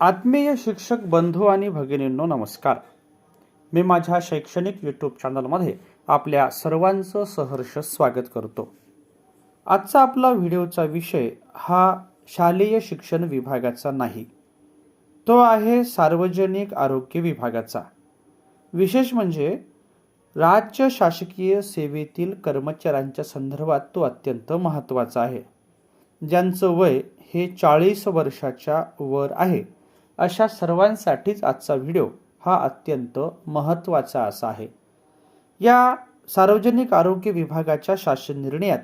आत्मीय शिक्षक बंधू आणि भगिनींनो नमस्कार. मी माझ्या शैक्षणिक यूट्यूब चॅनलमध्ये आपल्या सर्वांचं सहर्ष स्वागत करतो. आजचा आपला व्हिडिओचा विषय हा शालेय शिक्षण विभागाचा नाही. तो आहे सार्वजनिक आरोग्य विभागाचा. विशेष म्हणजे राज्य शासकीय सेवेतील कर्मचाऱ्यांच्या संदर्भात तो अत्यंत महत्त्वाचा आहे. ज्यांचं वय हे चाळीस वर्षाच्या वर आहे. अशा सर्वांसाठीच आजचा व्हिडिओ हा अत्यंत महत्त्वाचा असा आहे. या सार्वजनिक आरोग्य विभागाच्या शासन निर्णयात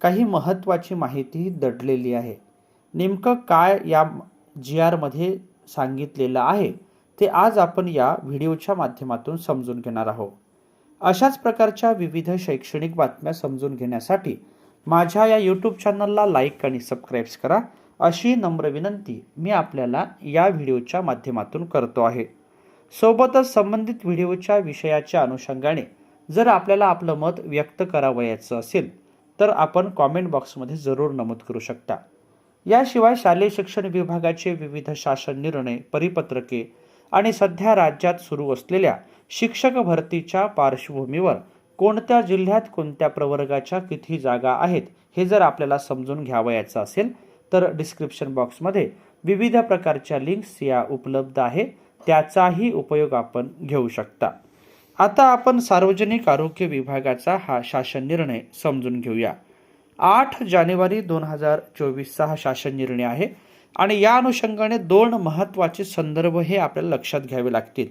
काही महत्त्वाची माहिती दडलेली आहे. नेमकं काय या जी आरमध्ये सांगितलेलं आहे ते आज आपण या व्हिडिओच्या माध्यमातून समजून घेणार आहोत. अशाच प्रकारच्या विविध शैक्षणिक बातम्या समजून घेण्यासाठी माझ्या या यूट्यूब चॅनलला लाईक आणि सबस्क्राईब्स करा. अशी नम्र विनंती मी आपल्याला या व्हिडिओच्या माध्यमातून करतो आहे. सोबतच संबंधित व्हिडिओच्या विषयाच्या अनुषंगाने जर आपल्याला आपलं मत व्यक्त करावयाचं असेल तर आपण कॉमेंट बॉक्समध्ये जरूर नमूद करू शकता. याशिवाय शालेय शिक्षण विभागाचे विविध शासन निर्णय परिपत्रके आणि सध्या राज्यात सुरू असलेल्या शिक्षक भरतीच्या पार्श्वभूमीवर कोणत्या जिल्ह्यात कोणत्या प्रवर्गाच्या किती जागा आहेत हे जर आपल्याला समजून घ्यावयाचं असेल तर डिस्क्रिप्शन बॉक्समध्ये विविध प्रकारच्या लिंक्स या उपलब्ध आहे. त्याचाही उपयोग आपण घेऊ शकता. आता आपण सार्वजनिक आरोग्य विभागाचा हा शासन निर्णय समजून घेऊया. आठ जानेवारी दोन हजार चोवीसचा हा शासन निर्णय आहे आणि या अनुषंगाने दोन महत्त्वाचे संदर्भ हे आपल्याला लक्षात घ्यावे लागतील.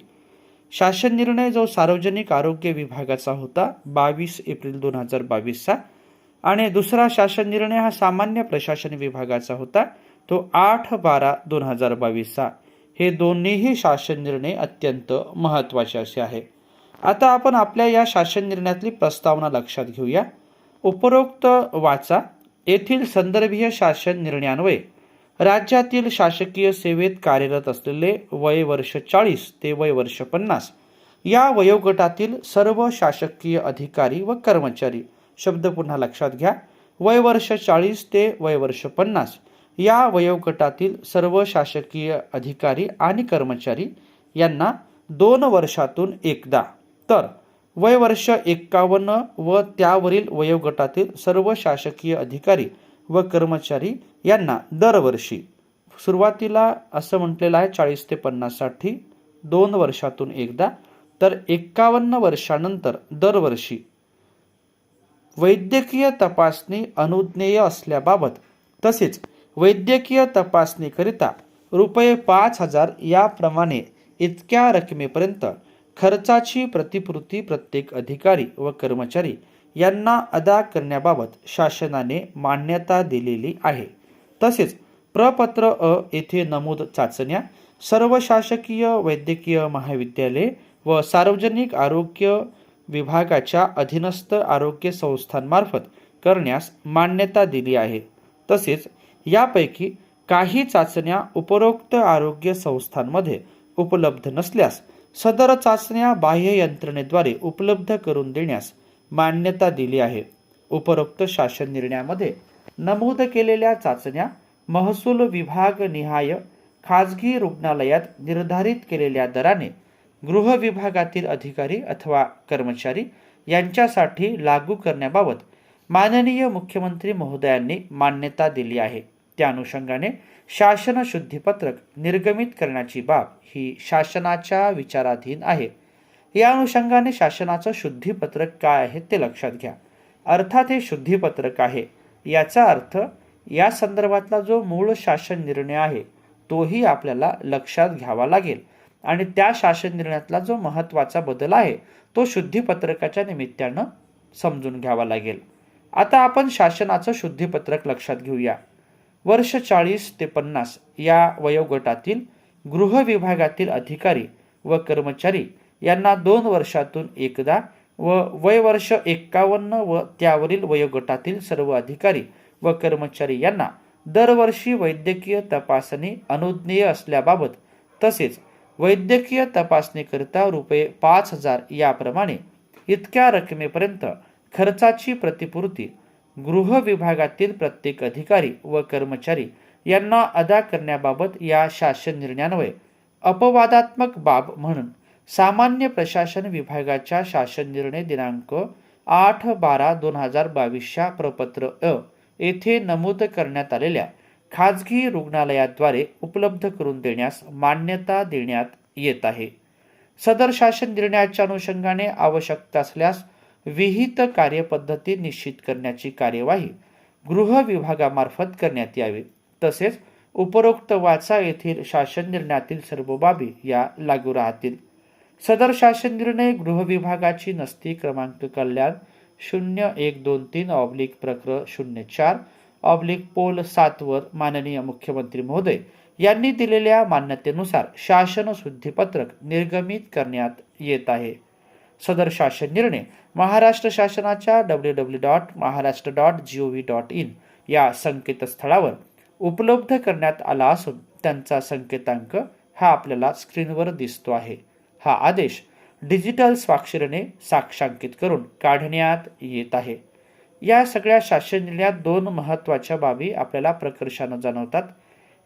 शासन निर्णय जो सार्वजनिक आरोग्य विभागाचा होता बावीस एप्रिल दोन हजार बावीसचा. आणि दुसरा शासन निर्णय हा सामान्य प्रशासन विभागाचा होता. तो आठ बारा दोन हजार बावीसचा. हे दोन्हीही शासन निर्णय अत्यंत महत्त्वाचे असे आहे. आता आपण आपल्या या शासन निर्णयातली प्रस्तावना लक्षात घेऊया. उपरोक्त वाचा. येथील संदर्भीय शासन निर्णयान्वये राज्यातील शासकीय सेवेत कार्यरत असलेले वय वर्ष चाळीस ते वय वर्ष पन्नास या वयोगटातील सर्व शासकीय अधिकारी व कर्मचारी शब्द पुन्हा लक्षात घ्या. वयवर्ष चाळीस ते वयवर्ष पन्नास. या वयोगटातील सर्व शासकीय अधिकारी आणि कर्मचारी यांना दोन वर्षातून एकदा. तर वयवर्ष एक्कावन्न व त्यावरील वयोगटातील सर्व शासकीय अधिकारी व कर्मचारी यांना दरवर्षी. सुरुवातीला असं म्हटलेलं आहे चाळीस ते पन्नाससाठी दोन वर्षातून एकदा. तर एक्कावन्न वर्षानंतर दरवर्षी वैद्यकीय तपासणी अनुज्ञेय असल्याबाबत तसेच वैद्यकीय तपासणीकरिता रुपये पाच हजार याप्रमाणे इतक्या रकमेपर्यंत खर्चाची प्रतिपूर्ती प्रत्येक अधिकारी व कर्मचारी यांना अदा करण्याबाबत शासनाने मान्यता दिलेली आहे. तसेच प्रपत्र अ येथे नमूद चाचण्या सर्व शासकीय वैद्यकीय महाविद्यालये व सार्वजनिक आरोग्य विभागाच्या अधीनस्थ आरोग्य संस्थांमार्फत करण्यास मान्यता दिली आहे. तसेच यापैकी काही चाचण्या उपरोक्त आरोग्य संस्थांमध्ये उपलब्ध नसल्यास सदर चाचण्या बाह्य यंत्रणेद्वारे उपलब्ध करून देण्यास मान्यता दिली आहे. उपरोक्त शासन निर्णयामध्ये नमूद केलेल्या चाचण्या महसूल विभाग निहाय खाजगी रुग्णालयात निर्धारित केलेल्या दराने गृह विभागातील अधिकारी अथवा कर्मचारी यांच्यासाठी लागू करण्याबाबत माननीय मुख्यमंत्री महोदयांनी मान्यता दिली आहे. त्या अनुषंगाने शासन शुद्धीपत्रक निर्गमित करण्याची बाब ही शासनाच्या विचाराधीन आहे. या अनुषंगाने शासनाचं शुद्धीपत्रक काय आहे ते लक्षात घ्या. अर्थात हे शुद्धीपत्रक आहे. याचा अर्थ या संदर्भातला जो मूळ शासन निर्णय आहे तोही आपल्याला लक्षात घ्यावा लागेल. आणि त्या शासन निर्णयातला जो महत्त्वाचा बदल आहे तो शुद्धीपत्रकाच्या निमित्तानं समजून घ्यावा लागेल. आता आपण शासनाचं शुद्धीपत्रक लक्षात घेऊया. वर्ष चाळीस ते पन्नास या वयोगटातील गृह विभागातील अधिकारी व कर्मचारी यांना दोन वर्षातून एकदा व वय वर्ष एक्कावन्न व त्यावरील वयोगटातील सर्व अधिकारी व कर्मचारी यांना दरवर्षी वैद्यकीय तपासणी अनुज्ञेय असल्याबाबत तसेच वैद्यकीय तपासणीकरिता रुपये पाच हजार याप्रमाणे इतक्या रकमेपर्यंत खर्चाची प्रतिपूर्ती गृह विभागातील प्रत्येक अधिकारी व कर्मचारी यांना अदा करण्याबाबत या शासन निर्णयान्वये अपवादात्मक बाब म्हणून सामान्य प्रशासन विभागाच्या शासन निर्णय दिनांक आठ बारा दोन हजार बावीसच्या प्रपत्र अ येथे नमूद करण्यात आलेल्या खाजगी रुग्णालयाद्वारे उपलब्ध करून देण्यास मान्यता देण्यात येत आहे. सदर शासन निर्णयाच्या अनुषंगाने आवश्यकता असल्यास विहित कार्यपद्धती निश्चित करण्याची कार्यवाही गृह विभागामार्फत करण्यात यावी. तसेच उपरोक्त वाचा येथील शासन निर्णयातील सर्व बाबी या लागू राहतील. सदर शासन निर्णय गृह विभागाची नसती क्रमांक कल्याण शून्य एक दोन तीन ऑब्लिक प्रक्र शून्य चार ऑब्लिक पोल सातवर माननीय मुख्यमंत्री महोदय यांनी दिलेल्या मान्यतेनुसार शासन शुद्धीपत्रक निर्गमित करण्यात येत आहे. सदर शासन निर्णय महाराष्ट्र शासनाच्या W W dot Maharashtra dot G O V dot in या संकेतस्थळावर उपलब्ध करण्यात आला असून त्यांचा संकेतांक हा आपल्याला स्क्रीनवर दिसतो आहे. हा आदेश डिजिटल स्वाक्षरीने साक्षांकित करून काढण्यात येत आहे. या सगळ्या शासन निर्णयात दोन महत्त्वाच्या बाबी आपल्याला प्रकर्षानं जाणवतात.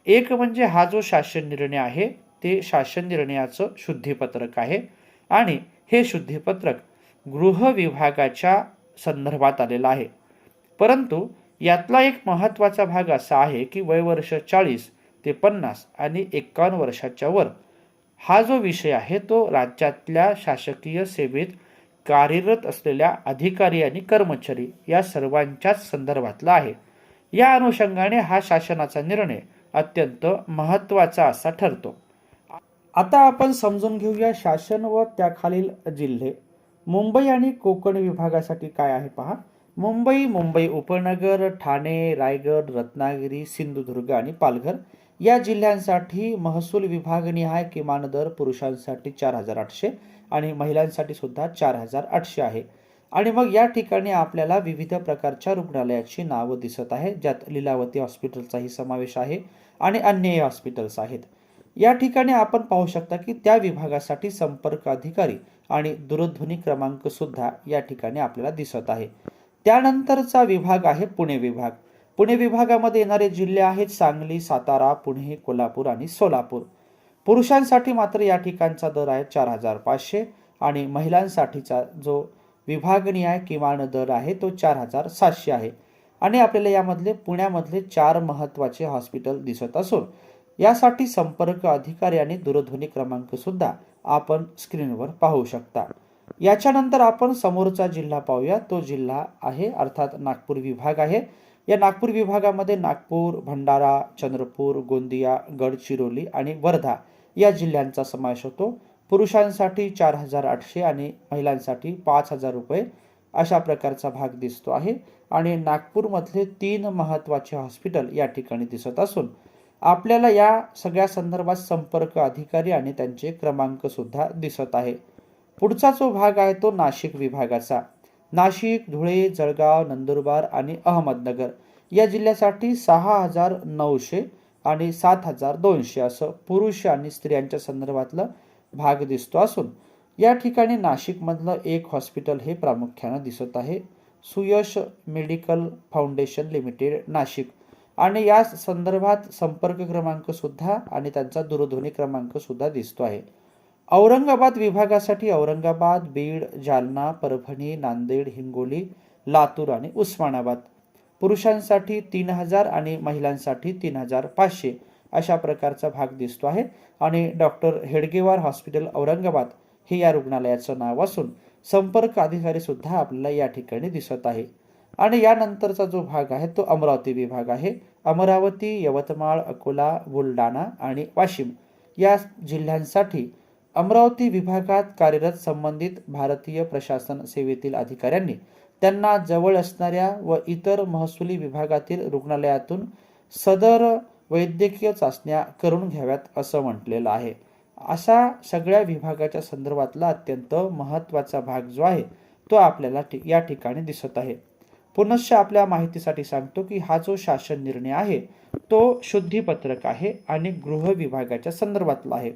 एक म्हणजे हा जो शासन निर्णय आहे ते शासन निर्णयाचं शुद्धीपत्रक आहे आणि हे शुद्धीपत्रक गृह विभागाच्या संदर्भात आलेलं आहे. परंतु यातला एक महत्त्वाचा भाग असा आहे की वयवर्ष चाळीस ते पन्नास आणि एक्कावन्न वर्षाच्या वर हा जो विषय आहे तो राज्यातल्या शासकीय सेवेत कार्यरत असलेल्या अधिकारी आणि कर्मचारी या सर्वांच्याच संदर्भातला आहे. या अनुषंगाने हा शासनाचा निर्णय अत्यंत महत्त्वाचा असा ठरतो. आता आपण समजून घेऊया शासन व त्याखालील जिल्हे. मुंबई आणि कोकण विभागासाठी काय आहे पहा. मुंबई मुंबई उपनगर ठाणे रायगड रत्नागिरी सिंधुदुर्ग आणि पालघर या जिल्ह्यांसाठी महसूल विभागनिहाय किमान दर पुरुषांसाठी चार हजार आठशे आणि महिलांसाठी सुद्धा चार हजार आठशे आहे. आणि मग या ठिकाणी आपल्याला विविध प्रकारच्या रुग्णालयाची नावं दिसत आहे ज्यात लीलावती हॉस्पिटलचाही समावेश आहे आणि अन्यही हॉस्पिटल्स आहेत. या ठिकाणी आपण पाहू शकता की त्या विभागासाठी संपर्क अधिकारी आणि दूरध्वनी क्रमांक सुद्धा या ठिकाणी आपल्याला दिसत आहे. त्यानंतरचा विभाग आहे पुणे विभाग. पुणे विभागामध्ये येणारे जिल्हे आहेत सांगली सातारा पुणे कोल्हापूर आणि सोलापूर. पुरुषांसाठी मात्र या ठिकाणचा दर आहे चार हजार पाचशे आणि महिलांसाठीचा जो विभागणी आहे किमान दर आहे तो चार हजार सातशे आहे. आणि आपल्याला यामधले पुण्यामधले चार महत्त्वाचे हॉस्पिटल दिसत असून यासाठी संपर्क अधिकारी आणि दूरध्वनी क्रमांक सुद्धा आपण स्क्रीनवर पाहू शकता. याच्यानंतर आपण समोरचा जिल्हा पाहूया. तो जिल्हा आहे अर्थात नागपूर विभाग आहे. या नागपूर विभागामध्ये नागपूर भंडारा चंद्रपूर गोंदिया गडचिरोली आणि वर्धा या जिल्ह्यांचा समावेश होतो. पुरुषांसाठी चार हजार आठशे आणि महिलांसाठी पाच हजार रुपये अशा प्रकारचा भाग दिसतो आहे. आणि नागपूरमधले तीन महत्त्वाचे हॉस्पिटल या ठिकाणी दिसत असून आपल्याला या सगळ्या संदर्भात संपर्क अधिकारी आणि त्यांचे क्रमांकसुद्धा दिसत आहे. पुढचा जो भाग आहे तो नाशिक विभागाचा. नाशिक धुळे जळगाव नंदुरबार आणि अहमदनगर या जिल्ह्यासाठी सहा हजार नऊशे आणि सात हजार दोनशे असं पुरुष आणि स्त्रियांच्या संदर्भातलं भाग दिसतो असून या ठिकाणी नाशिकमधलं एक हॉस्पिटल हे प्रामुख्यानं दिसत आहे. Suyash medical foundation limited Nashik. आणि या संदर्भात संपर्क क्रमांकसुद्धा आणि त्यांचा दूरध्वनी क्रमांकसुद्धा दिसतो आहे. औरंगाबाद विभागासाठी औरंगाबाद बीड जालना परभणी नांदेड हिंगोली लातूर आणि उस्मानाबाद. पुरुषांसाठी तीन हजार आणि महिलांसाठी तीन हजार पाचशे अशा प्रकारचा भाग दिसतो आहे. आणि डॉक्टर हेडगेवार हॉस्पिटल औरंगाबाद हे या रुग्णालयाचं नाव असून संपर्क अधिकारी सुद्धा आपल्याला या ठिकाणी दिसत आहे. आणि यानंतरचा जो भाग आहे तो अमरावती विभाग आहे. अमरावती यवतमाळ अकोला बुलढाणा आणि वाशिम या जिल्ह्यांसाठी अमरावती विभागात कार्यरत संबंधित भारतीय प्रशासन सेवेतील अधिकाऱ्यांनी त्यांना जवळ असणाऱ्या व इतर महसुली विभागातील रुग्णालयातून सदर वैद्यकीय चाचण्या करून घ्याव्यात असं म्हटलेलं आहे. अशा सगळ्या विभागाच्या संदर्भातला अत्यंत महत्त्वाचा भाग जो आहे तो आपल्याला या ठिकाणी दिसत आहे. पुनश्च आपल्या माहितीसाठी सांगतो की हा जो शासन निर्णय आहे तो शुद्धीपत्रक आहे आणि गृह विभागाच्या संदर्भातला आहे.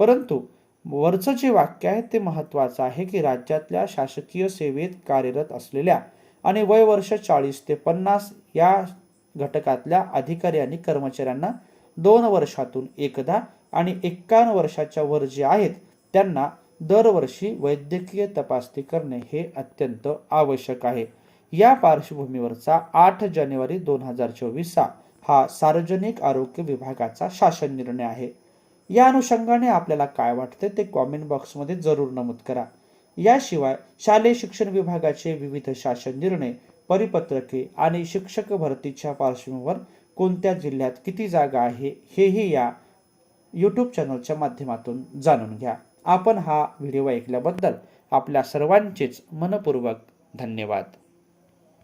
परंतु वरचं जे वाक्य आहे ते महत्त्वाचं आहे की राज्यातल्या शासकीय सेवेत कार्यरत असलेल्या आणि वय वर्ष चाळीस ते पन्नास या घटकातल्या अधिकारी आणि कर्मचाऱ्यांना दोन वर्षातून एकदा आणि एक्कावन्न वर्षाच्या वर जे आहेत त्यांना दरवर्षी वैद्यकीय तपासणी करणे हे अत्यंत आवश्यक आहे. या पार्श्वभूमीवरचा आठ जानेवारी दोन हजार चोवीसचा हा सार्वजनिक आरोग्य विभागाचा शासन निर्णय आहे. या अनुषंगाने आपल्याला काय वाटते ते कॉमेंट बॉक्समध्ये जरूर नमूद करा. याशिवाय शालेय शिक्षण विभागाचे विविध शासन निर्णय परिपत्रके आणि शिक्षक भरतीच्या पार्श्वभूमीवर कोणत्या जिल्ह्यात किती जागा आहे हेही या यूट्यूब चॅनलच्या माध्यमातून जाणून घ्या. आपण हा व्हिडिओ ऐकल्याबद्दल आपल्या सर्वांचेच मनपूर्वक धन्यवाद.